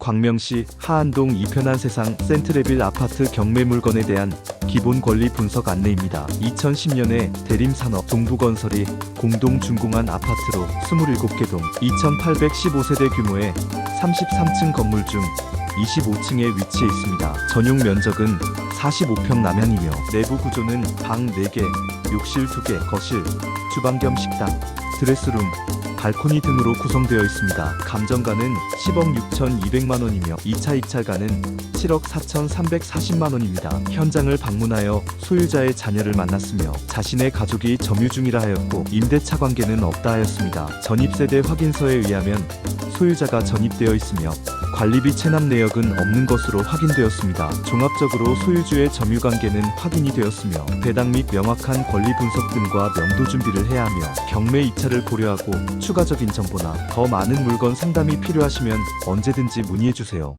광명시 하안동 이편한 세상 센트레빌 아파트 경매 물건에 대한 기본 권리 분석 안내입니다. 2010년에 대림산업 동부건설이 공동 준공한 아파트로 27개 동 2,815세대 규모의 33층 건물 중 25층에 위치해 있습니다. 전용 면적은 45평 남향이며 내부 구조는 방 4개, 욕실 2개, 거실, 주방 겸 식당, 드레스룸, 발코니 등으로 구성되어 있습니다. 감정가는 10억 6,200만 원이며 2차 입찰가는 7억 4,340만 원입니다. 현장을 방문하여 소유자의 자녀를 만났으며 자신의 가족이 점유 중이라 하였고 임대차 관계는 없다 하였습니다. 전입세대 확인서에 의하면 소유자가 전입되어 있으며 관리비 체납 내역은 없는 것으로 확인되었습니다. 종합적으로 소유주의 점유 관계는 확인이 되었으며 배당 및 명확한 권리 분석 등과 명도 준비를 해야 하며 경매 입찰을 고려하고 추가적인 정보나 더 많은 물건 상담이 필요하시면 언제든지 문의해 주세요.